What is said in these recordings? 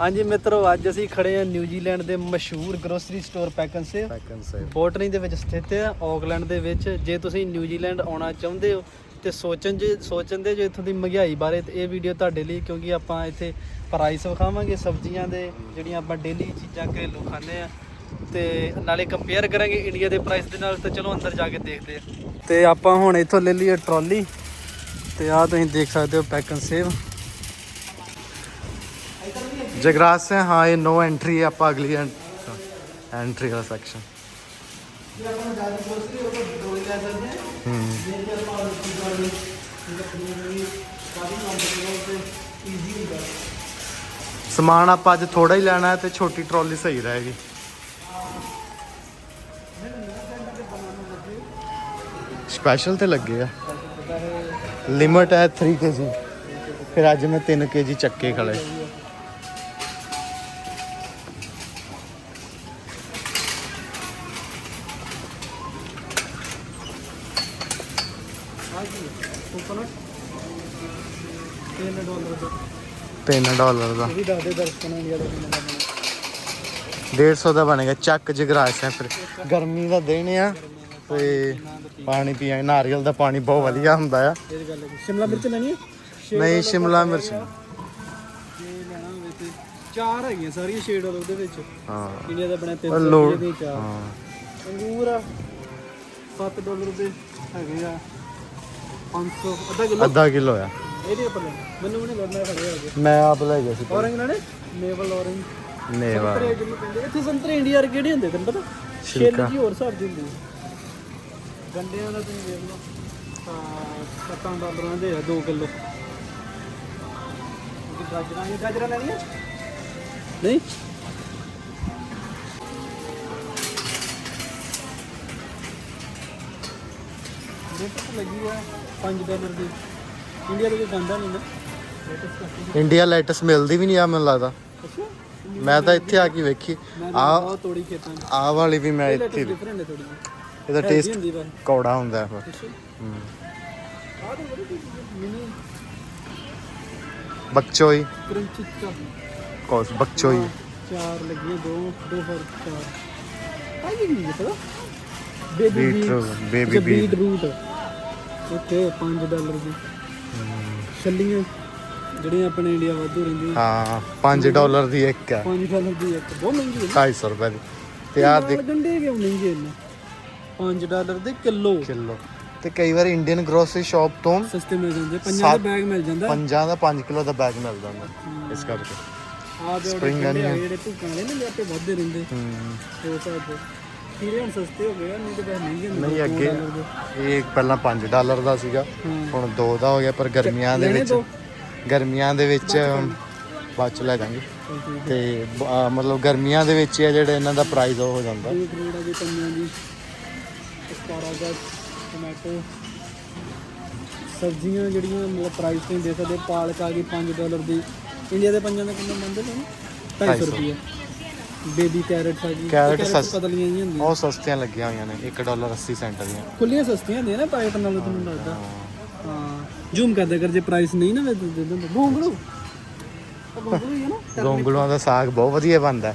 ਹਾਂਜੀ ਮਿੱਤਰੋ ਅੱਜ ਅਸੀਂ ਖੜੇ ਹਾਂ ਨਿਊਜ਼ੀਲੈਂਡ ਦੇ ਮਸ਼ਹੂਰ grocery store Pak'nSave Pak'nSave Botany ਦੇ ਵਿੱਚ ਸਥਿਤ ਹੈ ਆਕਲੈਂਡ ਦੇ ਵਿੱਚ। ਜੇ ਤੁਸੀਂ ਨਿਊਜ਼ੀਲੈਂਡ ਆਉਣਾ ਚਾਹੁੰਦੇ ਹੋ ਤੇ ਸੋਚਣ ਜੇ ਸੋਚਣ ਦੇ ਜੋ ਇੱਥੋਂ ਦੀ ਮਹਿੰਗਾਈ ਬਾਰੇ ਤੇ ਇਹ ਵੀਡੀਓ ਤੁਹਾਡੇ ਲਈ ਕਿਉਂਕਿ ਆਪਾਂ ਇੱਥੇ ਪ੍ਰਾਈਸ ਵਿਖਾਵਾਂਗੇ ਸਬਜ਼ੀਆਂ ਦੇ ਜਿਹੜੀਆਂ ਆਪਾਂ ਡੇਲੀ ਚੀਜ਼ਾਂ ਘਰੇਲੂ ਖਾਂਦੇ ਆ ਤੇ ਨਾਲੇ ਕੰਪੇਅਰ ਕਰਾਂਗੇ ਇੰਡੀਆ ਦੇ ਪ੍ਰਾਈਸ ਦੇ ਨਾਲ ਤੇ ਚਲੋ ਅੰਦਰ ਜਾ ਕੇ ਦੇਖਦੇ ਆ ਤੇ ਆਪਾਂ ਹੁਣ ਇੱਥੋਂ ਲੈ ਲਈਏ ਟਰਾਲੀ ਤੇ ਆਹ ਤੁਸੀਂ ਦੇਖ ਸਕਦੇ ਹੋ ਪੈਕਨ ਸੇਵ ਜੇ ਤੇ ਆਪਾਂ ਰੋਟੀ ਖਾਣੀ ਤੇ ਪਨੀਰ ਕਾਫੀ ਕੰਫਰਟੇਬਲ ਤੇ ਈਜ਼ੀ ਹੁੰਦਾ। ਸਮਾਨ ਆਪਾਂ ਅੱਜ ਥੋੜਾ ਹੀ ਲੈਣਾ ਹੈ ਤੇ ਛੋਟੀ ਟਰਾਲੀ ਸਹੀ ਰਹੇਗੀ। ਸਪੈਸ਼ਲ ਤੇ ਲੱਗੇ ਆ। ਲਿਮਟ ਹੈ 3 kg ਫਿਰ ਅੱਜ ਮੈਂ 3 kg ਚੱਕੇ ਖੜੇ। 3 ਡਾਲਰ ਦਾ। ਇਹ ਦੱਸਦੇ ਇੰਡੀਆ ਦਾ ਕਿੰਨਾ ਦਾ ਬਣਾ 150 ਦਾ ਬਣੇਗਾ ਚੱਕ ਜਗਰਾਜ ਸੇ ਫਿਰ। ਗਰਮੀ ਦਾ ਦਿਨ ਆ ਤੇ ਪਾਣੀ ਪੀਏ ਨਾਰੀਅਲ ਦਾ ਪਾਣੀ ਬਹੁਤ ਵਧੀਆ ਹੁੰਦਾ ਆ। ਇਹ ਗੱਲ ਹੈ ਸ਼ਿਮਲਾ ਮਿਰਚ ਲੈਣੀ ਹੈ? ਨਹੀਂ ਸ਼ਿਮਲਾ ਮਿਰਚ। ਜੇ ਲੈਣਾ ਹੋਵੇ ਤੇ ਚਾਰ ਹੈਗੀਆਂ ਸਾਰੀਆਂ ਸ਼ੇਡ ਵਾਲੇ ਉਹਦੇ ਵਿੱਚ। ਹਾਂ। ਇੰਡੀਆ ਦਾ ਬਣਿਆ ਉਹ 300 ਲੋੜ ਰੁਪਏ ਦੀ ਚਾਰ। ਹਾਂ। ਅੰਗੂਰ ਆ। 7 ਡਾਲਰ ਦੇ ਹੈਗੇ ਆ। 500 ਅੱਧਾ ਕਿਲੋ। ਅੱਧਾ ਕਿਲੋ ਆ। ਇਹਦੇ ਉੱਪਰ ਮੈਨੂੰ ਲੋੜ ਮੈਂ ਆਪ ਲੈ ਗਿਆ ਸੀ। ਔਰੰਜ ਲੈਣੇ? ਨੇਵਲ ਔਰੰਜ ਨੇਵਾ ਸੰਤਰੇ ਜਿਹਨੂੰ ਕਹਿੰਦੇ। ਇੱਥੇ ਸੰਤਰੇ ਇੰਡੀਆ ਵਰਗੇ ਕਿਹੜੇ ਹੁੰਦੇ ਤੈਨੂੰ ਪਤਾ? ਛਿੱਲ ਜੀ ਹੋਰ ਹਿਸਾਬ ਦੀ ਹੁੰਦੀ ਹੈ। ਗੰਡਿਆਂ ਦਾ ਤੁਸੀਂ ਵੇਖ ਲਓ। ਆ 7 ਡਾਲਰਾਂ ਦੇ ਆ 2 ਕਿਲੋ। ਗਾਜਰਾਂ ਇਹ ਗਾਜਰਾਂ ਲੈਣੀਆਂ? ਨਹੀਂ। ਲੇਟਸ ਲੱਗੀ ਆ 5 ਡਾਲਰ ਦੀ। ਇੰਡੀਆ ਦੇ ਕੋਈ ਗੰਦਾ ਨਹੀਂ ਨਾ। ਇੰਡੀਆ ਲੈਟਸ ਮਿਲਦੀ ਵੀ ਨਹੀਂ ਆ ਮੈਨੂੰ ਲੱਗਦਾ। ਮੈਂ ਤਾਂ ਇੱਥੇ ਆ ਕੇ ਵੇਖੀ। ਆ ਬਹੁਤ ਤੋੜੀ ਖੇਤਾਂ ਚ। ਆ ਵਾਲੀ ਵੀ ਮੈਂ ਇੱਥੇ ਡਿਫਰੈਂਟ ਹੈ ਥੋੜੀ ਇਹਦਾ ਟੇਸਟ ਹੁੰਦੀ ਪਰ ਕੌੜਾ ਹੁੰਦਾ ਹੈ ਅੱਛਾ। ਹੂੰ। ਆਹ ਤਾਂ ਬੜੀ ਮਿਨੀ। ਬਕਚੋਈ। ਕਰੰਚੀਚਾ ਕੋਸ ਬਕਚੋਈ। ਚਾਰ ਲੱਗੀਆਂ ਦੋ ਦੋ ਫਰ ਚਾਰ। ਆਹ ਕੀ ਹੈ ਪਤਾ baby beetroot baby beet beet root okay 5 dollar ਦੀ। ਛੱਲੀਆਂ ਜਿਹੜੀਆਂ ਆਪਣੇ ਇੰਡੀਆ ਵਾਧੂ ਰਹਿੰਦੀਆਂ। ਹਾਂ 5 ਡਾਲਰ ਦੀ ਇੱਕ ਹੈ। 5 ਡਾਲਰ ਦੀ ਇੱਕ ਬਹੁਤ ਮਹਿੰਗੀ ਹੈ। 250 ਰੁਪਏ ਦੀ। ਤੇ ਆ ਨਾਲ ਗੰਡੇ ਕਿਉਂ ਮਹਿੰਗੇ ਨੇ 5 ਡਾਲਰ ਦੇ ਕਿਲੋ। ਕਿਲੋ। ਤੇ ਕਈ ਵਾਰ ਇੰਡੀਅਨ ਗਰੋਸਰੀ ਸ਼ਾਪ ਤੋਂ ਸਸਤੇ ਮਿਲ ਜਾਂਦੇ ਪੰਜਾਂ ਦਾ ਬੈਗ ਮਿਲ ਜਾਂਦਾ। ਪੰਜਾਂ ਦਾ 5 ਕਿਲੋ ਦਾ ਬੈਗ ਮਿਲ ਜਾਂਦਾ ਇਸ ਕਰਕੇ। ਆ ਦੇ ਆ। ਜਿਹੜੇ ਭੁੱਕਾਂ ਵਾਲੇ ਨੇ ਆਪੇ ਵੱਧਦੇ ਰਹਿੰਦੇ। ਹੂੰ। ਦੋ ਹਿਸਾਬ ਦੇ ਖੀਰੇ ਹੁਣ ਸਸਤੇ ਹੋ ਗਏ ਆ ਨਹੀਂ ਤੇ ਵੈਸੇ ਮਹਿੰਗੇ ਹੁੰਦੇ ਨਹੀਂ ਦੋ ਅੱਗੇ ਡਾਲਰ ਦੇ। ਇਹ ਪਹਿਲਾਂ 5 ਡਾਲਰ ਦਾ ਸੀਗਾ ਹੁਣ 2 ਦਾ ਹੋ ਗਿਆ ਪਰ ਗਰਮੀਆਂ ਦੇ ਲੈਣੇ ਵਿੱਚ ਦੋ? ਗਰਮੀਆਂ ਦੇ ਵਿੱਚ ਬਾਅਦ ਚ ਲੈ ਠੀਕ ਤੇ ਬ- ਮਤਲਬ ਗਰਮੀਆਂ ਦੇ ਵਿੱਚ ਹੀ ਆ ਜਿਹੜੇ ਇਹਨਾਂ ਦਾ ਪ੍ਰਾਈਸ ਉਹ ਹੋ ਜਾਂਦਾ। ਇਹ ਦੀ ਟੋਮੈਟੋ ਸਬਜ਼ੀਆਂ ਜਿਹੜੀਆਂ ਮਤਲਬ ਪ੍ਰਾਈਸ ਤੇ ਦੇ ਸਕਦੇ ਪਾਲਕ ਆ ਗਈ 5 ਡਾਲਰ ਦੀ। ਇੰਡੀਆ ਦੇ ਪੰਜਾਂ ਦਾ ਕਿੰਨਾ ਮੰਨਦੇ ਨੇ? 250 ਰੁਪਏ ਬੇਬੀ ਕੈਰਟ ਆ ਗਈ ਕੈਰਟ ਸਸ- ਪਤਲੀਆਂ ਜਿਹੀਆਂ ਹੁੰਦੀਆਂ। ਉਹ ਸਸਤੀਆਂ ਲੱਗੀਆਂ ਹੋਈਆਂ ਨੇ 1 ਡਾਲਰ 80 ਸੈਂਟ ਦੀਆਂ। ਖੁੱਲੀਆਂ ਸਸਤੀਆਂ ਹੁੰਦੀਆਂ ਨਾ ਪੈਕਟ ਨਾਲੋਂ ਤੁਹਾਨੂੰ ਲੱਗਦਾ ਹਾਂ। ਜ਼ੂਮ ਕਰਦਾ ਕਰ ਜੇ ਪ੍ਰਾਈਸ ਨਹੀਂ ਨਾ ਵੇ ਦੇ ਦਿੰਦੇ। ਗੋਂਗਲੂ। ਉਹ ਗੋਂਗਲੂ ਹੀ ਹੈ ਨਾ। ਗੋਂਗਲੂਆਂ ਦਾ ਸਾਗ ਬਹੁਤ ਵਧੀਆ ਬਣਦਾ।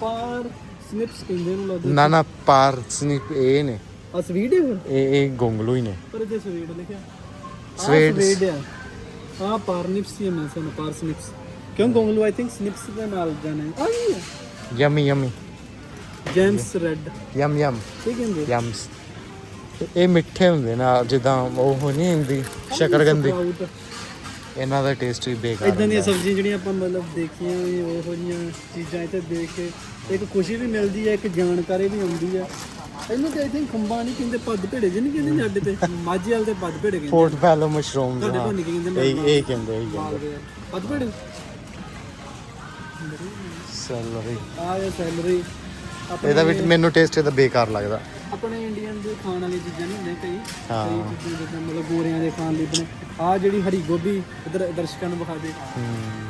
ਪਾਰ ਸਨਿਪਸ ਕਹਿੰਦੇ ਨੂੰ ਲੱਗਦਾ। ਨਾ ਨਾ ਪਾਰਸਨਿਪ ਇਹ ਨੇ। ਆ ਸਵੀਟ ਹੈ ਫਿਰ? ਇਹ ਇਹ ਗੋਂਗਲੂ ਹੀ ਨੇ। ਪਰ ਇਹਦੇ ਸਵੀਟ ਲਿਖਿਆ। Swedes. ਸਵੀਟ ਆ। ਹਾਂ ਪਾਰਨਿਪਸ ਹੀ ਮੈਂ ਸੁਣ ਪਾਰਸਨਿਪਸ ਕਿਉਂ ਗੋਂਗਲੂ? ਆਈ ਥਿੰਕ ਸਨਿਪਸ ਦੇ ਨਾਲ ਜਾਣਾ ਹੈ। ਆਈ ਯਮੀ ਯਮੀ ਜੈਮਸ ਰੈਡ ਯਮ ਯਮ ਕੀ ਕਹਿੰਦੇ? ਯਮਸ ਇਹ ਮਿੱਠੇ ਹੁੰਦੇ ਨਾ ਜਿੱਦਾਂ ਉਹ ਨਹੀਂ ਹੁੰਦੀ ਸ਼ਕਰਗੰਦੀ। ਇਹਨਾਂ ਦਾ ਟੇਸਟ ਵੀ ਬੇਕਾਰ ਇਦਾਂ ਦੀਆਂ ਸਬਜ਼ੀਆਂ ਜਿਹੜੀਆਂ ਆਪਾਂ ਮਤਲਬ ਦੇਖੀਆਂ ਉਹੋ ਜਿਹੀਆਂ ਚੀਜ਼ਾਂ ਇੱਥੇ ਦੇਖ ਕੇ ਇੱਕ ਖੁਸ਼ੀ ਵੀ ਮਿਲਦੀ ਹੈ ਇੱਕ ਜਾਣਕਾਰੀ ਵੀ ਆਉਂਦੀ ਹੈ। ਇਹਨੂੰ ਤੇ ਆਈ ਥਿੰਕ ਖੰਬਾ ਨਹੀਂ ਕਹਿੰਦੇ ਪੱਦ ਭੇੜੇ ਜਿਹੇ ਨਹੀਂ ਕਹਿੰਦੇ ਸਾਡੇ ਤੇ। ਮਾਝੇ ਵਾਲੇ ਤੇ ਪੱਦ ਭੇੜੇ ਕਹਿੰਦੇ ਫੋਰਟ ਫੈਲੋ ਮਸ਼ਰੂਮਸ ਤੁਹਾਡੇ ਹਾਂ। ਭਾਂਡੇ ਕੀ ਕਹਿੰਦੇ ਇਹ ਇਹ ਕਹਿੰਦੇ ਇਹ ਕਹਿੰਦੇ। ਪੱਦ ਭੇੜੇ? ਸੈਲਰੀ। ਆ ਇਹ ਸੈਲਰੀ। ਇਹਦਾ ਵੀ ਮੈਨੂੰ ਟੇਸਟ ਇਹਦਾ ਬੇਕਾਰ ਲੱਗਦਾ। ਆਪਣੇ ਇੰਡੀਅਨ ਦੇ ਖਾਣ ਵਾਲੀ ਚੀਜ਼ਾਂ ਨਹੀਂ ਹੁੰਦੀਆਂ ਕਈ। ਹਾਂ। ਕਈ ਚੀਜ਼ਾਂ ਜਿੱਦਾਂ ਮਤਲਬ ਗੋਰਿਆਂ ਦੇ ਖਾਣ ਲਈ ਬਣੇ। ਆ ਜਿਹੜੀ ਹਰੀ ਗੋਭੀ ਇਧਰ ਦਰਸ਼ਕਾਂ ਨੂੰ ਵਿਖਾ ਦੇ। ਹੂੰ।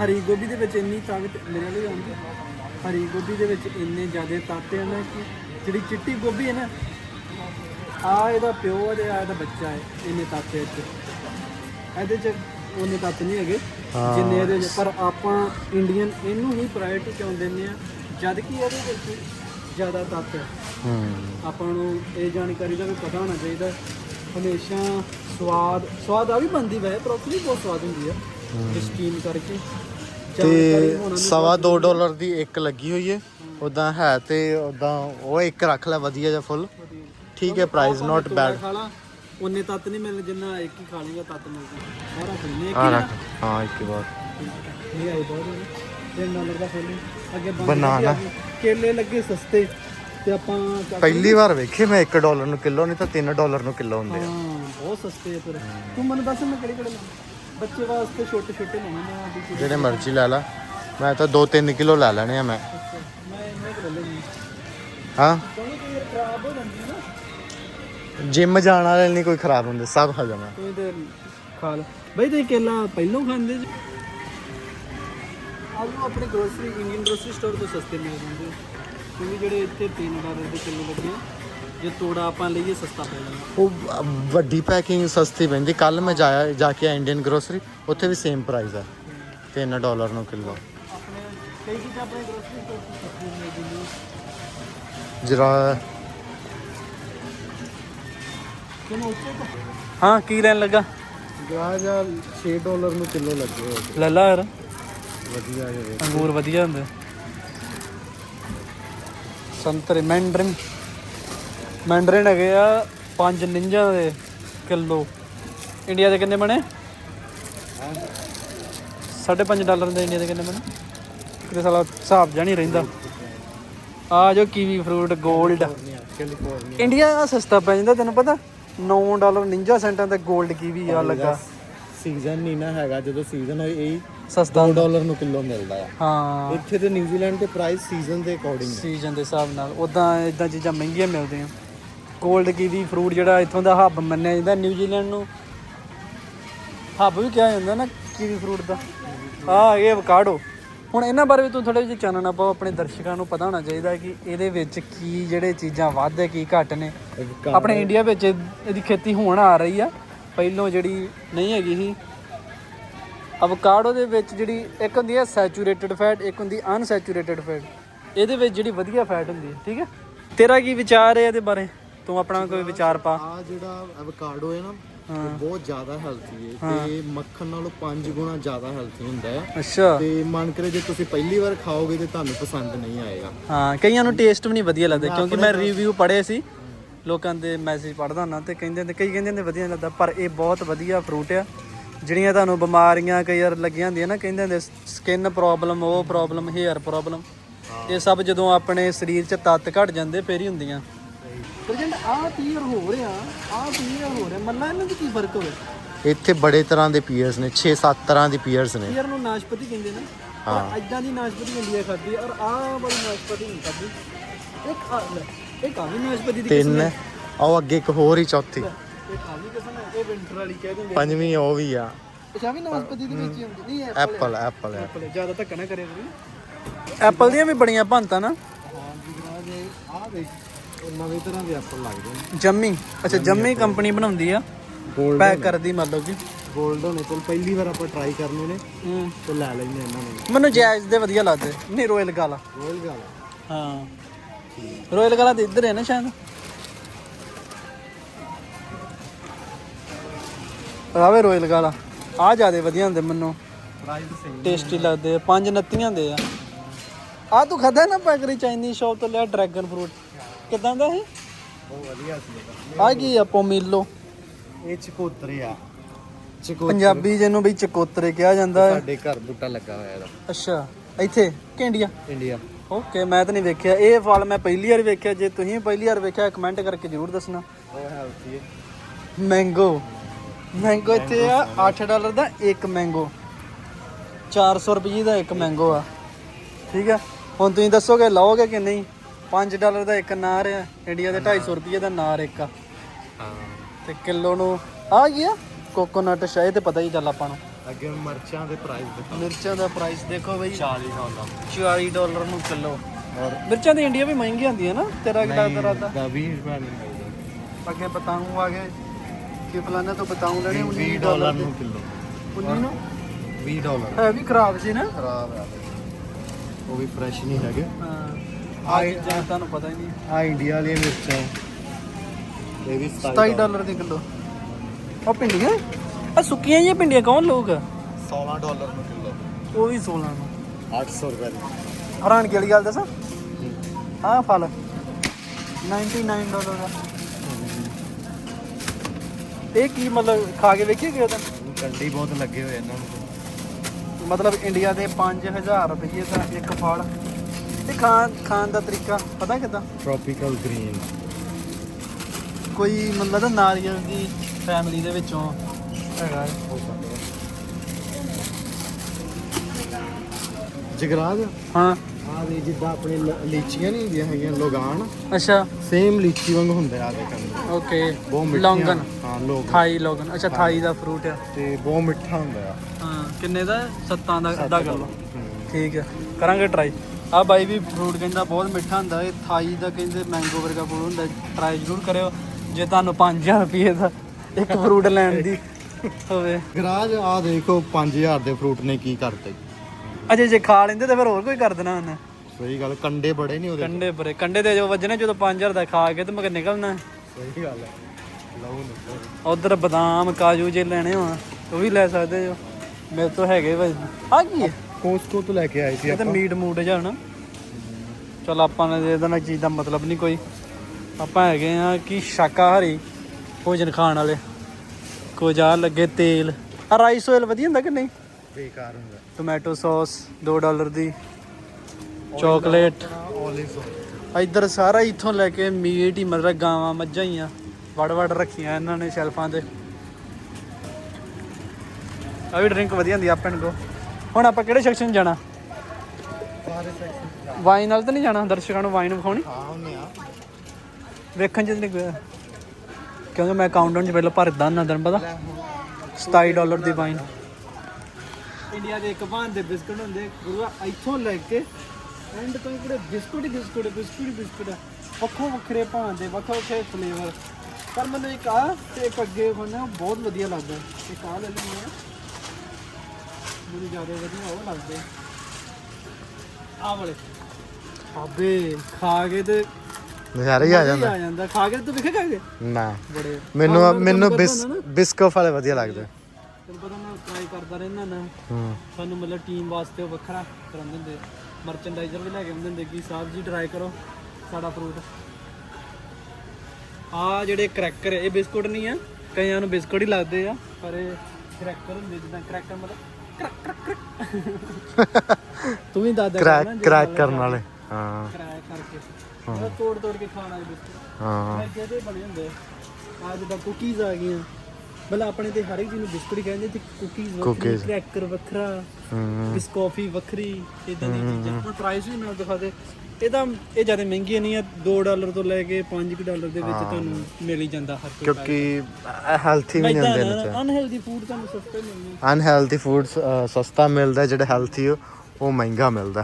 ਹਰੀ ਗੋਭੀ ਦੇ ਵਿੱਚ ਇੰਨੀ ਤਾਕਤ ਮੇਰੇ ਲਈ ਆਉਂਦੀ। ਹਰੀ ਗੋਭੀ ਦੇ ਵਿੱਚ ਇੰਨੇ ਜ਼ਿਆਦਾ ਤਾਕਤ ਹਨ ਕਿ ਜਿਹੜੀ ਚਿੱਟੀ ਗੋਭੀ ਹੈ ਨਾ ਆ ਇਹਦਾ ਪਿਓ ਹੈ ਤੇ ਆ ਇਹਦਾ ਬੱਚਾ ਹੈ। ਇੰਨੇ ਤਾਕਤ ਹੈ ਇਹਦੇ 'ਚ ਉਹਨੇ ਤੱਤ ਨਹੀਂ ਹੈਗੇ। ਹਾਂ। ਜਿੰਨੇ ਇਹਦੇ ਵਿੱਚ- ਪਰ ਆਪਾਂ ਇੰਡੀਅਨ ਇਹਨੂੰ ਹੀ ਪ੍ਰਾਇੋਰਟੀ ਕਿਉਂ ਦਿੰਦੇ ਆ ਜਦ ਕਿ ਇਹਦੇ ਵਿੱਚ ਜ਼ਿਆਦਾ ਤੱਤ ਹੈ। ਹੂੰ। ਆਪਾਂ ਨੂੰ ਇਹ ਜਾਣਕਾਰੀ ਦਾ ਵੀ ਪਤਾ ਹੋਣਾ ਚਾਹੀਦਾ ਹਮੇਸ਼ਾ ਸਵਾਦ ਸਵਾਦ ਆ ਵੀ ਬੰਦੀ ਵੈ ਬਰੋਕਲੀ ਬਹੁਤ ਸਵਾਦ ਹੁੰਦੀ ਆ ਸਟੀਮ ਕਰਕੇ। ਜਾਣਕਾਰੀ ਹੋਣਾ ਤੇ ਵੀ ਸਵਾ ਦੋ ਡਾਲਰ ਦੀ ਇੱਕ ਲੱਗੀ ਹੋਈ ਹੈ ਉਦਾਂ ਹੈ ਤੇ ਉਦਾਂ ਉਹ ਇੱਕ ਰੱਖ ਲੈ ਵਧੀਆ ਜਿਹਾ ਫੁੱਲ। ਵਧੀਆ। ਠੀਕ ਹੈ ਪ੍ਰਾਈਸ ਆਪਾਂ ਨਾਟ ਤੋੜਾ ਬੈਡ ਖਾ ਲਾ। ਉਹਨੇ ਤੱਤ ਨਹੀਂ ਮਿਲਣੇ ਜਿੰਨਾ ਇੱਕ ਹੀ ਖਾ ਲੇਗਾ ਤੱਤ ਮਿਲਦਾ ਬਾਹਰ ਰੱਖ ਲੈਨੇ ਇੱਕ ਆ ਹੀ ਨਾ। ਰੱਖ ਹਾਂ ਇੱਕ ਵਾਰ ਨਹੀਂ ਆਈ ਬਹੁਤ ਹੋਣੀ। ਤਿੰਨ ਡਾਲਰ ਦਾ ਫੁੱਲ ਅੱਗੇ ਬੰਦ ਕੇਲੇ ਲੱਗੇ ਸਸਤੇ। ਤੇ ਆਪਾਂ ਪਹਿਲੀ ਵਾਰ ਵੇਖੇ ਮੈਂ 1 ਡਾਲਰ ਨੂੰ ਕਿਲੋ ਨਹੀਂ ਤਾਂ 3 ਡਾਲਰ ਨੂੰ ਕਿਲੋ ਹੁੰਦੇ ਆ। ਹਾਂ ਬਹੁਤ ਸਸਤੇ ਆ ਫਿਰ। ਤੂੰ ਮੈਨੂੰ ਦੱਸ ਮੈਂ ਕਿਹੜੇ ਕਿਹੜੇ ਬੱਚੇ ਵਾਸਤੇ ਛੋਟੇ ਛੋਟੇ ਲੈਣੇ ਨੇ ਜਿਹੜੇ ਮਰਜ਼ੀ ਲੈ ਲੈ। ਮੈਂ ਤਾਂ 2-3 ਕਿਲੋ ਲੈ ਲੈਣੇ ਆ ਮੈਂ। ਮੈਂ ਇੰਨੇ ਕੁ ਲੈ ਲੈਣੀ ਹਾਂ। ਕਿਉਂਕਿ ਕਈ ਵਾਰ ਖਰਾਬ ਹੋ ਜਾਂਦੀ ਹੈ ਨਾ। ਜਿਮ ਜਾਣ ਵਾਲੇ ਨਹੀਂ ਕੋਈ ਖਰਾਬ ਹੁੰਦੇ ਸਭ ਹਜਮ ਹੈ ਤੂੰ ਤੇ ਖਾ ਲੈ ਬਈ ਤੁਸੀਂ ਕੇਲਾ ਪਹਿਲਾਂ ਖਾਂਦੇ ਜੀ ਆਲੂ ਆਪਣੇ ਗਰੋਸਰੀ ਇੰਡੀਅਨ ਗਰੋਸਰੀ ਸਟੋਰ ਤੋਂ ਸਸਤੇ ਮਿਲ ਜਾਂਦੇ ਆ। ਕਿਉਂਕਿ ਜਿਹੜੇ ਇੱਥੇ 3 ਡਾਲਰ ਦੇ ਕਿਲੋ ਲੱਗੇ ਆ, ਜੇ ਤੋੜਾ ਆਪਾਂ ਲਈਏ ਸਸਤਾ ਪੈ ਜਾਂਦਾ। ਉਹ ਵੱਡੀ ਪੈਕਿੰਗ ਸਸਤੀ ਪੈਂਦੀ। ਕੱਲ ਮੈਂ ਜਾਇਆ ਜਾ ਕੇ ਇੰਡੀਅਨ ਗਰੋਸਰੀ ਉੱਥੇ ਵੀ ਸੇਮ ਪ੍ਰਾਈਸ ਹੈ 3 ਡਾਲਰ ਨੂੰ ਕਿਲੋ। ਆਪਣੇ ਕਈ ਚੀਜ਼ਾਂ ਆਪਣੇ ਗਰੋਸਰੀ ਸਟੋਰ ਤੋਂ ਸਸਤੀਆਂ ਮਿਲ ਜਾਂਦੀਆਂ ਜਰਾ ਹਾਂ ਕੀ ਲੈਣ ਲੱਗਾ? ਗਾਜ 6 ਡਾਲਰ ਨੂੰ ਕਿਲੋ ਲੱਗੇ ਹੋਏ ਲੈ ਲਾ ਯਾਰ। ਵਧੀਆ ਜਿਹੇ ਅੰਗੂਰ ਵਧੀਆ ਹੁੰਦੇ। ਸੰਤਰੇ ਮੈਂਡਰਿਨ। ਮੈਂਡਰਿਨ ਹੈਗੇ ਆ 5 ਨਿੰਜਾਂ ਦੇ ਕਿਲੋ। ਇੰਡੀਆ ਦੇ ਕਿੰਨੇ ਬਣੇ? 5.5 ਡਾਲਰ ਦੇ ਇੰਡੀਆ ਦੇ ਕਿੰਨੇ ਬਣੇ? ਕਿਤੇ ਸਾਲਾ ਹਿਸਾਬ ਜਾ ਨਹੀਂ ਰਹਿੰਦਾ। ਆ ਜੋ ਕੀਵੀ ਫਰੂਟ 골ਡ ਕੈਲੀਫੋਰਨੀਆ। ਇੰਡੀਆ ਸਸਤਾ ਪੈ ਜਾਂਦਾ ਤੈਨੂੰ ਪਤਾ? 9 ਡਾਲਰ 49 ਸੈਂਟਾਂ ਤੇ 골ਡ ਕੀਵੀ ਆ ਲੱਗਾ। ਸੀਜ਼ਨ ਨਹੀਂ ਨਾ ਹੈਗਾ ਜਦੋਂ ਸੀਜ਼ਨ ਹੋਏ ਇਹ ਸਸਤਾ 2 ਡਾਲਰ ਨੂੰ ਕਿਲੋ ਮਿਲਦਾ ਆ। ਹਾਂ। ਇੱਥੇ ਤੇ ਨਿਊਜ਼ੀਲੈਂਡ ਤੇ ਪ੍ਰਾਈਸ ਸੀਜ਼ਨ ਦੇ ਅਕੋਰਡਿੰਗ ਸੀਜ਼ਨ ਦੇ ਹਿਸਾਬ ਨਾਲ ਉਦਾਂ ਇਦਾਂ ਚੀਜ਼ਾਂ ਮਹਿੰਗੀਆਂ ਮਿਲਦੀਆਂ। ਕੋਲਡ ਕੀਵੀ ਫਰੂਟ ਜਿਹੜਾ ਇੱਥੋਂ ਦਾ ਹੱਬ ਮੰਨਿਆ ਜਾਂਦਾ ਨਿਊਜ਼ੀਲੈਂਡ ਨੂੰ। ਹੱਬ ਵੀ ਕਿਹਾ ਜਾਂਦਾ ਨਾ ਕੀਵੀ ਫਰੂਟ ਦਾ। ਆ ਇਹ ਅਵਕਾਡੋ ਹੁਣ ਇਹਨਾਂ ਬਾਰੇ ਵੀ ਤੂੰ ਥੋੜੇ ਜਿਹੇ ਚਾਨਣਾ ਪਾਓ ਆਪਣੇ ਦਰਸ਼ਕਾਂ ਨੂੰ ਪਤਾ ਹੋਣਾ ਚਾਹੀਦਾ ਕਿ ਇਹਦੇ ਵਿੱਚ ਕੀ ਜਿਹੜੇ ਚੀਜ਼ਾਂ ਵੱਧ ਹੈ ਕੀ ਘੱਟ ਨੇ। ਆਪਣੇ ਇੰਡੀਆ ਵਿੱਚ ਇਹ- ਇਹਦੀ ਖੇਤੀ ਹੁਣ ਆ ਰਹੀ ਆ। ਪਹਿਲੋਂ ਜਿਹੜੀ ਨਹੀਂ ਹੈਗੀ ਸੀ। ਅਵਕਾਡੋ ਦੇ ਵਿੱਚ ਜਿਹੜੀ ਇੱਕ ਹੁੰਦੀ ਹੈ ਸੈਚੂਰੇਟਡ ਫੈਟ ਇੱਕ ਹੁੰਦੀ ਅਨਸੈਚੂਰੇਟਡ ਫੈਟ ਇਹਦੇ ਵਿੱਚ ਜਿਹੜੀ ਵਧੀਆ ਫੈਟ ਹੁੰਦੀ ਹੈ ਠੀਕ ਹੈ ਤੇਰਾ ਕੀ ਵਿਚਾਰ ਹੈ ਇਹਦੇ ਬਾਰੇ? ਤੂੰ ਆਪਣਾ ਕੋਈ ਵਿਚਾਰ ਪਾ। ਆ ਜਿਹੜਾ ਐਵੋਕਾਡੋ ਹੈ ਨਾ ਬਹੁਤ ਜ਼ਿਆਦਾ ਹੈਲਥੀ ਹੈ ਤੇ ਮੱਖਣ ਨਾਲੋਂ 5 ਗੁਣਾ ਜ਼ਿਆਦਾ ਹੈਲਥੀ ਹੁੰਦਾ ਹੈ। ਅੱਛਾ। ਤੇ ਮਨ ਕਰੇ ਜੇ ਤੁਸੀਂ ਪਹਿਲੀ ਵਾਰ ਖਾਓਗੇ ਤੇ ਤੁਹਾਨੂੰ ਪਸੰਦ ਨਹੀਂ ਆਏਗਾ। ਹਾਂ ਕਈਆਂ ਨੂੰ ਟੇਸਟ ਵੀ ਨਹੀਂ ਵਧੀਆ ਲੱਗਦਾ ਕਿਉਂਕਿ ਮੈਂ ਰਿਵਿਊ ਪੜ੍ਹੇ ਸੀ। ਲੋਕਾਂ ਦੇ ਮੈਸੇਜ ਪੜ੍ਹਦਾ ਹੁੰਦਾ ਤੇ ਕਹਿੰਦੇ ਹੁੰਦੇ ਕਈ ਕਹਿੰਦੇ ਹੁੰਦੇ ਵਧੀਆ ਲੱਗਦਾ ਪਰ ਇਹ ਬਹੁਤ ਵਧੀਆ ਫਰੂਟ ਆ। ਜਿਹੜੀਆਂ ਤੁਹਾਨੂੰ ਬਿਮਾਰੀਆਂ ਕਈ ਵਾਰ ਲੱਗੀਆਂ ਹੁੰਦੀਆਂ ਨਾ ਕਹਿੰਦੇ ਹੁੰਦੇ ਸਕਿਨ ਪ੍ਰੋਬਲਮ ਉਹ ਪ੍ਰੋਬਲਮ ਹੇਅਰ ਪ੍ਰੋਬਲਮ ਇਹ ਸਭ ਜਦੋਂ ਆਪਣੇ ਸਰੀਰ 'ਚ ਤੱਤ ਘਟ ਜਾਂਦੇ ਫੇਰ ਹੀ ਹੁੰਦੀਆਂ। ਪ੍ਰਜੈਂਟ ਆਹ ਪੀਅਰ ਹੋ ਰਿਹਾ ਆਹ ਪੀਅਰ ਹੋ ਰਿਹਾ। ਮੱਲਾ ਇਹਨਾਂ ਦੀ ਕੀ ਫ਼ਰਕ ਹੋਵੇ ਇੱਥੇ ਬੜੇ ਤਰ੍ਹਾਂ ਦੇ ਪੀਅਰਸ ਨੇ 6-7 ਤਰ੍ਹਾਂ ਦੇ ਪੀਅਰਸ ਨੇ। ਪੀਅਰ ਨੂੰ ਨਾਸ਼ਪਤੀ ਕਹਿੰਦੇ ਨਾ। ਹਾਂ। ਇਦਾਂ ਦੀ ਨਾਸ਼ਪਤੀ ਇੰਡੀਆ ਖਾਦੀ ਔਰ ਆਹ ਵਾਲੀ ਨਾਸ਼ਪਤੀ ਨਹੀਂ ਖਾਦੀ। ਇੱਕ ਆ ਲੈ ਇਹ ਕਾਫੀ ਨਾਸ਼ਪਤੀ ਦੀ ਕਿਸਮ ਤਿੰਨ ਹੈ। ਆਓ ਅੱਗੇ ਇੱਕ ਹੋਰ ਹੀ ਚੌਥੀ। ਇਹ ਕਾਫੀ ਕਿਸਮ ਹੈ ਇਹ ਵਿੰਟਰ ਵਾਲੀ ਕਹਿ ਦਿੰਦੇ ਪੰਜਵੀਂ ਉਹ ਵੀ ਆ। ਅੱਛਾ ਵੀ ਨਾਸ਼ਪਤੀ ਦੇ ਵਿੱਚ ਹੀ ਹੁੰਦੀ। ਨਹੀਂ ਐਪਲ ਐਪਲ ਹੈ। ਐਪਲ ਜ਼ਿਆਦਾ ਧੱਕਾ ਨਾ ਕਰਿਆ ਕਰੀ ਐਪਲ ਦੀਆਂ ਵੀ ਬੜੀਆਂ ਭੰਤਾਂ ਨਾ। ਹਾਂ ਜੀ ਆ ਦੇਖ ਨਵੇਂ ਤਰ੍ਹਾਂ ਦੇ ਐਪਲ ਲੱਗਦੇ ਨੇ ਜੰਮੀ ਅੱਛਾ ਜੰਮੀ ਕੰਪਨੀ ਬਣਾਉਂਦੀ ਆ? 골ਡ ਪੈਕ ਕਰਦੀ ਮਤਲਬ ਕਿ? 골ਡ ਹੋਣੇ ਚਲ ਪਹਿਲੀ ਵਾਰ ਆਪਾਂ ਟਰਾਈ ਕਰਨੇ ਨੇ ਹੂੰ। ਤੇ ਲੈ ਲੈਣੇ ਇਹਨਾਂ ਨੂੰ। ਮੈਨੂੰ ਜੈਜ਼ ਦੇ ਵਧੀਆ ਲੱਗਦੇ ਨਹੀਂ ਰੋਇਲ ਗਾਲਾ ਰੋਲ ਗੱਲ ਹਾਂ। ਰੋਇਲ ਗਾਲਾ ਤੇ ਇੱਧਰ ਹੈ ਨਾ ਸ਼ਾਇਦ? ਆਵੇ ਰੋਇਲ ਗਾਲਾ ਆ ਜਿਆਦੇ ਵਧੀਆ ਹੁੰਦੇ ਮੈਨੂੰ। ਪ੍ਰਾਈਸ ਸੇਮ ਟੇਸਟੀ ਲੱਗਦੇ ਆ ਪੰਜ ਨੱਤੀਆਂ ਦੇ ਆ। ਆ ਤੂੰ ਖਾਦਾ ਨਾ ਪੈਕਰੀ ਚਾਈਨੀਜ਼ ਸ਼ਾਪ ਤੋਂ ਲਿਆ ਡਰੈਗਨ ਫਰੂਟ ਕਿਦਾਂ ਦਾ ਇਹ? ਬਹੁਤ ਵਧੀਆ ਸੀ ਆ ਕੀ ਆ ਪੋਮੀਲੋ? ਇਹ ਚਕੋਤਰੇ ਆ। ਚਕੋਤਰੇ। ਪੰਜਾਬੀ ਜਿਹਨੂੰ ਵੀ ਚਕੋਤਰੇ ਕਿਹਾ ਜਾਂਦਾ ਹੈ। ਸਾਡੇ ਘਰ ਬੂਟਾ ਲੱਗਾ ਹੋਇਆ ਇਹਦਾ। ਅੱਛਾ ਇੱਥੇ ਕਿ ਇੰਡੀਆ? ਓਕੇ ਮੈਂ ਤਾਂ ਨਹੀਂ ਵੇਖਿਆ। ਇਹ ਫਲ ਮੈਂ ਪਹਿਲੀ ਵਾਰ ਵੇਖਿਆ। ਜੇ ਤੁਸੀਂ ਪਹਿਲੀ ਵਾਰ ਵੇਖਿਆ ਕਮੈਂਟ ਕਰਕੇ ਜਰੂਰ ਦੱਸਣਾ। ਉਹ ਮੈਂਗੋ ਮੈਂਗੋ ਇੱਥੇ ਆ 8 ਡਾਲਰ ਦਾ ਇੱਕ ਮੈਂਗੋ 400 ਰੁਪਏ ਦਾ ਇੱਕ ਮੈਂਗੋ ਆ। ਠੀਕ ਆ? ਹੁਣ ਤੁਸੀਂ ਦੱਸੋਗੇ ਲਓਗੇ ਕਿ ਨਹੀਂ? 5 ਡਾਲਰ ਦਾ ਇੱਕ ਨਾਰ ਆ ਇੰਡੀਆ ਦੇ 250 ਰੁਪਏ ਦਾ ਨਾਰ ਇੱਕ ਆ। ਹਾਂ। ਤੇ ਕਿਲੋ ਨੂੰ ਆ ਗਿਆ ਕੋਕੋਨਟ ਸ਼ਾਇਦ ਪਤਾ ਹੀ ਚੱਲ ਆਪਾਂ ਨੂੰ। ਅੱਗੇ ਮਿਰਚਾਂ ਦੇ ਪ੍ਰਾਈਸ ਦਿਖਾ ਮਿਰਚਾਂ ਦਾ ਪ੍ਰਾਈਸ ਦੇਖੋ ਬਈ। 40 ਡਾਲਰ 40 ਡਾਲਰ ਨੂੰ ਕਿਲੋ। ਔਰ ਮਿਰਚਾਂ ਤੇ ਇੰਡੀਆ ਵੀ ਮਹਿੰਗੀਆਂ ਹੁੰਦੀਆਂ ਨਾ ਤੇਰਾ ਕੀ ਲੱਗਦਾ ਰਾਦਾ ਦਾ? 20 ਰੁਪਏ ਨਹੀਂ ਅੱਗੇ ਬਤਾਉਂ ਆ ਗਏ ਕਿ ਫਲਾਣਾ ਤੋਂ ਬਤਾਉਂ ਲੈਣੇ 20 ਡਾਲਰ ਨੂੰ ਕਿਲੋ। 19 ਨੂੰ? 20 ਡਾਲਰ। ਹੈ ਵੀ ਖਰਾਬ ਸੀ ਨਾ। ਖਰਾਬ ਆ। ਉਹ ਵੀ ਫਰੈਸ਼ ਨਹੀਂ ਹੈਗੇ। ਹਾਂ। ਆ ਆ ਜਾਂ ਤੁਹਾਨੂੰ ਪਤਾ ਹੀ ਨਹੀਂ। ਆ ਇੰਡੀਆ ਵਾਲੀਆਂ ਮਿਰਚਾਂ ਇਹ ਵੀ 27 ਡਾਲਰ ਦੀ ਕਿਲੋ। ਉਹ ਭਿੰਡੀਆਂ ਆ ਸੁੱਕੀਆਂ ਜਿਹੀਆਂ ਭਿੰਡੀਆਂ ਕੌਣ ਲੋਕ 16 ਡਾਲਰ ਨੂੰ ਕਿਲੋ। ਉਹ ਵੀ 16 ਨੂੰ 800 ਰੁਪਏ ਦੀ। ਹੈਰਾਨ ਵਾਲੀ ਗੱਲ ਦੱਸਾਂ? ਆਹ ਫਲ। 99 ਡਾਲਰ ਦਾ। ਇਹ ਕੀ ਮਤਲਬ ਖਾ ਕੇ ਵੇਖੀਏ ਕਿ ਉਹਦਾ ਕੰਡੀ ਬਹੁਤ ਲੱਗੇ ਹੋਏ ਇਹਨਾਂ ਨੂੰ। ਮਤਲਬ ਇੰਡੀਆ ਦੇ 5000 ਰੁਪਏ ਦਾ ਇੱਕ ਫਲ। ਤੇ ਖਾਣ ਖਾਣ ਦਾ ਤਰੀਕਾ ਪਤਾ ਕਿਦਾਂ? ਟ੍ਰੋਪੀਕਲ ਗ੍ਰੀਨ ਕੋਈ ਮਤਲਬ ਤਾਂ ਨਾਰੀਅਲ ਦੀ ਫੈਮਿਲੀ ਦੇ ਵਿੱਚੋਂ ਹੈਗਾ ਹੈ। ਹੋ ਸਕਦਾ ਜਗਰਾਜ? ਹਾਂ। ਆ ਦੇ ਜਿੱਦਾਂ ਆਪਣੇ ਲ- ਲੀਚੀਆਂ ਨਹੀਂ ਹੁੰਦੀਆਂ ਹੈਗੀਆਂ ਲੋਗਾਨ ਅੱਛਾ। ਸੇਮ ਲੀਚੀ ਵਾਂਗ ਹੁੰਦੇ ਆ ਦੇ ਕੰਦੇ ਓਕੇ ਬਹੁਤ ਮਿੱਠੀਆਂ। ਲੌਂਗਨ ਹਾਂ ਲੋਗ ਥਾਈ ਲੌਂਗਨ ਅੱਛਾ ਥਾਈ ਦਾ ਫਰੂਟ ਆ। ਤੇ ਬਹੁਤ ਮਿੱਠਾ ਹੁੰਦਾ ਆ। ਹਾਂ ਕਿੰਨੇ ਦਾ ਸੱਤਾਂ ਦਾ ਅੱਧਾ ਕਿਲੋ। ਹੂੰ। ਠੀਕ ਹੈ ਕਰਾਂਗੇ ਟਰਾਈ ਆ ਬਾਈ ਵੀ ਫਰੂਟ ਕਹਿੰਦਾ ਬਹੁਤ ਮਿੱਠਾ ਹੁੰਦਾ ਇਹ ਥਾਈ ਦਾ ਕਹਿੰਦੇ ਮੈਂਗੋ ਵਰਗਾ ਫਰੂਟ ਹੁੰਦਾ ਟਰਾਈ ਜ਼ਰੂਰ ਕਰਿਓ ਜੇ ਤੁਹਾਨੂੰ 5000 ਰੁਪਏ ਦਾ ਇੱਕ ਫਰੂਟ ਲੈਣ ਦੀ ਹੋਵੇ। ਗਰਾਜ ਆ ਦੇਖੋ 5000 ਦੇ ਫਰੂਟ ਨੇ ਕੀ ਕਰਤੇ। ਅਜੇ ਜੇ ਖਾ ਲੈਂਦੇ ਤਾਂ ਫਿਰ ਹੋਰ ਕੋਈ ਕਰ ਦੇਣਾ ਉਹਨੇ। ਸਹੀ ਗੱਲ ਕੰਡੇ ਬੜੇ ਨਹੀਂ ਉਹਦੇ। ਕੰਡੇ ਪਰੇ ਕੰਡੇ ਤੇ ਜੋ ਵੱਜਣੇ ਜਦੋਂ 5000 ਦਾ ਖਾ ਕੇ ਤੇ ਮਗਰ ਨਿਕਲਣਾ। ਸਹੀ ਗੱਲ ਹੈ। ਲਓ ਉਧਰ ਬਦਾਮ ਕਾਜੂ ਜੇ ਲੈਣੇ ਹੋਣ ਉਹ ਵੀ ਲੈ ਸਕਦੇ ਜੋ ਮੇਰੇ ਤੋਂ ਹੈਗੇ ਭਾਈ। ਆ ਕੀ ਹੈ? ਕੋਸਕੋ ਤੋਂ ਲੈ ਕੇ ਆਏ ਸੀ ਇਹ ਤਾਂ ਆਪਾਂ। ਮੀਟ ਮੂਟ ਜਿਹਾ ਨਾ। ਚਲ ਆਪਾਂ ਨੇ ਇਹਦਾ ਨਾਲ ਚੀਜ਼ ਦਾ ਮਤਲਬ ਨਹੀਂ ਕੋਈ। ਆਪਾਂ ਹੈਗੇ ਆ ਕਿ ਸ਼ਾਕਾਹਾਰੀ ਭੋਜਨ ਖਾਣ ਵਾਲੇ। ਕੁਝ ਆ ਲੱਗੇ ਤੇਲ। ਆ ਰਾਈਸ ਆਇਲ ਵਧੀਆ ਹੁੰਦਾ ਕਿ ਨਹੀਂ? ਬੇਕਾਰ ਹੁੰਦਾ। ਟੋਮੈਟੋ ਸੌਸ 2 ਡਾਲਰ ਦੀ। ਚਾਕਲੇਟ ਓਲਿਵ ਇੱਧਰ ਸਾਰਾ ਇੱਥੋਂ ਲੈ ਕੇ ਮੀਟ ਹੀ ਮਤਲਬ ਗਾਵਾਂ ਮੱਝਾਂ ਹੀ ਆ। ਵੜ ਵੜ ਰੱਖੀਆਂ ਇਹਨਾਂ ਨੇ ਸ਼ੈਲਫਾਂ ਤੇ। ਆ ਵੀ ਡਰਿੰਕ ਵਧੀਆ ਹੁੰਦੀ ਆਪਣ ਕੋ ਹੁਣ ਆਪਾਂ ਕਿਹੜੇ ਸੈਕਸ਼ਨ ਜਾਣਾ? ਸਾਰੇ ਸੈਕਸ਼ਨ ਵਾਈਨ ਨਾਲ ਤਾਂ ਨਹੀਂ ਜਾਣਾ? ਦਰਸ਼ਕਾਂ ਨੂੰ ਵਾਈਨ ਵਿਖਾਉਣੀ? ਹਾਂ ਹੁੰਨੇ ਆ। ਵੇਖਣ ਗਿਆ ਕਿਉਂਕਿ ਮੈਂ ਕਾਊਂਟਡਾਊਨ ਚ ਪਹਿਲਾਂ ਭਰਦਾ ਨਾ ਤੈਨੂੰ ਪਤਾ? 27 ਡਾਲਰ ਦੀ ਵਾਈਨ ਇੰਡੀਆ ਦੇ ਇੱਕ ਭਾਂ ਦੇ ਬਿਸਕੁਟ ਹੁੰਦੇ। ਗੁਰੂਆ ਇੱਥੋਂ ਲੈ ਕੇ ਐਂਡ ਤੋਂ ਕਿਹੜੇ ਬਿਸਕੁਟ ਹੀ ਬਿਸਕੁਟ ਬਿਸਕੁਟ ਹੀ ਬਿਸਕੁਟ। ਵੱਖੋ ਵੱਖਰੇ ਭਾਂ ਦੇ ਵੱਖੋ ਵੱਖਰੇ ਫਲੇਵਰ ਪਰ ਮੈਨੂੰ ਇੱਕ ਆ ਤੇ ਇੱਕ ਅੱਗੇ ਹੋਣਾ ਬਹੁਤ ਵਧੀਆ ਲੱਗਦਾ। ਇੱਕ ਆ ਲੈ ਲੈਂਦੇ ਆ। ਮੈਨੂੰ ਜ਼ਿਆਦਾ ਵਧੀਆ ਉਹ ਲੱਗਦੇ। ਆ ਵਾਲੇ। ਆਬੇ ਖਾ ਕੇ ਤੇ ਨਜ਼ਾਰਾ ਹੀ ਆ ਮਜ਼ਾ ਜਾਂਦਾ। ਆ ਜਾਂਦਾ। ਖਾ ਕੇ ਤੂੰ ਵਿਖੇ ਖਾਗੇ ਨਾ। ਬੜੇ। ਮੈਨੂੰ ਖਾਣ ਦਾ ਮੈਨੂੰ ਮਨ ਬਿਸ ਕਰਦਾ ਹੁੰਦਾ ਨਾ। ਬਿਸਕੋਫ ਵਾਲੇ ਵਧੀਆ ਲੱਗਦੇ। ਤੈਨੂੰ ਪਤਾ ਮੈਂ ਟਰਾਈ ਕਰਦਾ ਰਹਿੰਦਾ ਨਾ। ਹੂੰ। ਸਾਨੂੰ ਮਤਲਬ ਟੀਮ ਵਾਸਤੇ ਉਹ ਵੱਖਰਾ ਕਰਾਉਂਦੇ ਹੁੰਦੇ ਮਰਚੈਂਡਾਈਜ਼ਰ ਵੀ ਲੈ ਕੇ ਆਉਂਦੇ ਹੁੰਦੇ। ਕਿ ਸਾਹਿਬ ਜੀ ਟਰਾਈ ਕਰੋ ਸਾਡਾ ਫਰੂਟ ਆ ਜਿਹੜੇ ਕ੍ਰੈਕਰ ਇਹ ਬਿਸਕੁਟ ਨਹੀਂ ਆ। ਕਈਆਂ ਨੂੰ ਬਿਸਕੁਟ ਹੀ ਲੱਗਦੇ ਆ ਪਰ ਇਹ ਕ੍ਰੈਕਰ ਹੁੰਦੇ ਜਿੱਦਾਂ ਕ੍ਰੈਕਰ ਮਤਲਬ ਤੂੰ ਵੀ ਦਾਦਾ ਕ੍ਰੈਕ ਕ੍ਰੈਕ ਕਰਨ ਵਾਲੇ। ਹਾਂ। ਕ੍ਰੈਕ ਕਰਕੇ। ਮਤਲਬ ਤੋੜ ਤੋੜ ਕੇ ਖਾਣਾ ਇਹ ਬਿਸਕੁਟ। ਹਾਂ। ਤੇ ਬਣੇ ਹੁੰਦੇ। ਆ ਜਿੱਦਾਂ ਕੁਕੀਜ਼ ਆ ਗਈਆਂ। ਮਤਲਬ ਆਪਣੇ ਤੇ ਹਰ ਇੱਕ ਚੀਜ਼ ਨੂੰ ਬਿਸਕੁਟ ਹੀ ਕਹਿੰਦੇ ਤੇ ਕੁਕੀਜ਼ ਵੱਖਰੀ Cookies। ਕ੍ਰੈਕਰ ਵੱਖਰਾ ਹੂੰ। ਬਿਸਕੋਫੀ ਵੱਖਰੀ ਇਦਾਂ ਦੀ ਚੀਜ਼ਾਂ। ਹੁਣ ਪ੍ਰਾਈਸ ਵੀ ਨਾਲ ਦਿਖਾ ਦੇ ਇਹ ਤਾਂ ਇਹ ਜ਼ਿਆਦਾ ਮਹਿੰਗੀਆਂ ਨਹੀਂ ਆ 2 ਡਾਲਰ ਤੋਂ ਲੈ ਕੇ 5 ਡਾਲਰ ਦੇ ਵਿੱਚ ਤੁਹਾਨੂੰ ਮਿਲ ਹੀ ਜਾਂਦਾ ਹਰ ਕੋਈ ਕਿਉਂਕਿ ਹੈਲਥੀ ਵੀ ਨਹੀਂ ਹੁੰਦੇ ਨੇ ਅਨਹੈਲਦੀ ਫੂਡ ਤੁਹਾਨੂੰ ਸਸਤੇ ਮਿਲਣੇ ਅਨਹੈਲਥੀ ਫੂਡ ਸਸਤਾ ਮਿਲਦਾ ਜਿਹੜਾ ਹੈਲਥੀ ਉਹ ਮਹਿੰਗਾ ਮਿਲਦਾ।